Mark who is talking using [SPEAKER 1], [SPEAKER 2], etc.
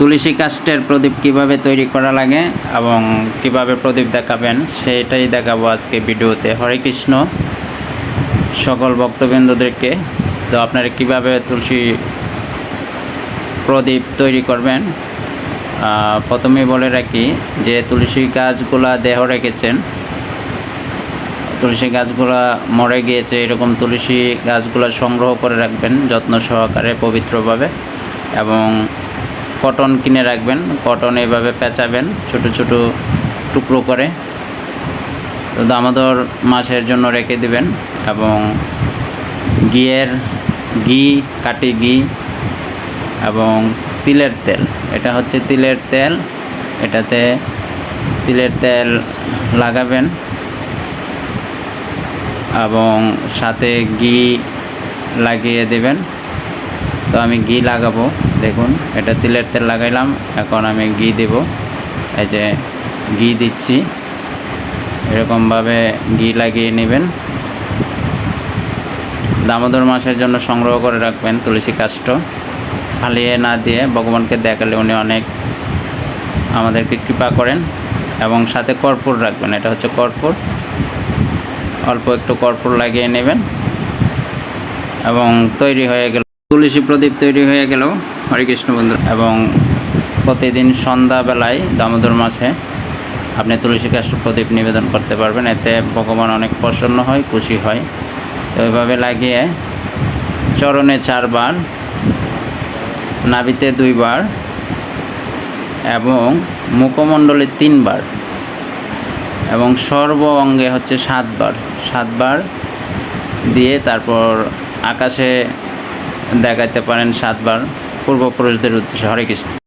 [SPEAKER 1] তুলসী কাষ্টের প্রদীপ কীভাবে তৈরি করা লাগে এবং কীভাবে প্রদীপ দেখাবেন সেটাই দেখাবো আজকে ভিডিওতে। হরে কৃষ্ণ। সকল ভক্তবৃন্দদেরকে তো আপনারা কীভাবে তুলসী প্রদীপ তৈরি করবেন? আহ, প্রথমেই বলে রাখি যে তুলসী গাছগুলা দেহ রেখেছেন। তুলসী গাছগুলা মরে গিয়েছে এরকম তুলসী গাছগুলা সংগ্রহ করে রাখবেন যত্ন সহকারে পবিত্রভাবে এবং কটন কিনে রাখবেন কটন এইভাবে পেঁচাবেন, ছোট ছোট টুকরো করে। তো দামোদর মাসের জন্য রেখে দিবেন এবং ঘিয়ের ঘি কাটি ঘি এবং তিলের তেল। এটা হচ্ছে তিলের তেল। এটাতে তিলের তেল লাগাবেন এবং সাথে ঘি লাগিয়ে দেবেন। তো আমি ঘি লাগাবো। দেখুন, এটা তিলের তেল লাগাইলাম, এখন আমি ঘি দেব। এই যে ঘি দিচ্ছি। এরকমভাবে ঘি লাগিয়ে নেবেন। দামোদর মাসের জন্য সংগ্রহ করে রাখবেন তুলসী কাষ্ট। ফালিয়ে না দিয়ে ভগবানকে দেখালে উনি অনেক আমাদেরকে কৃপা করেন এবং সাথে কর্পূর রাখবেন। এটা হচ্ছে কর্পূর। অল্প একটু কর্পূর লাগিয়ে নেবেন এবং তৈরি হয়ে গেল তুলসী প্রদীপ তৈরি হয়ে গেল। হরে কৃষ্ণ বন্ধু। এবং প্রতিদিন সন্ধ্যাবেলায় দামোদর মাসে আপনি তুলসী কাষ্ট প্রদীপ নিবেদন করতে পারবেন। এতে ভগবান অনেক প্রসন্ন হয়, খুশি হয়। তো এভাবে লাগিয়ে চরণে চারবার, নাভিতে দুইবার এবং মুখমণ্ডলে তিনবার এবং সর্ব অঙ্গে হচ্ছে সাতবার। সাতবার দিয়ে তারপর আকাশে দেখাতে পারেন সাতবার পূর্বপুরুষদের উদ্দেশ্যে। হরে কৃষ্ণ।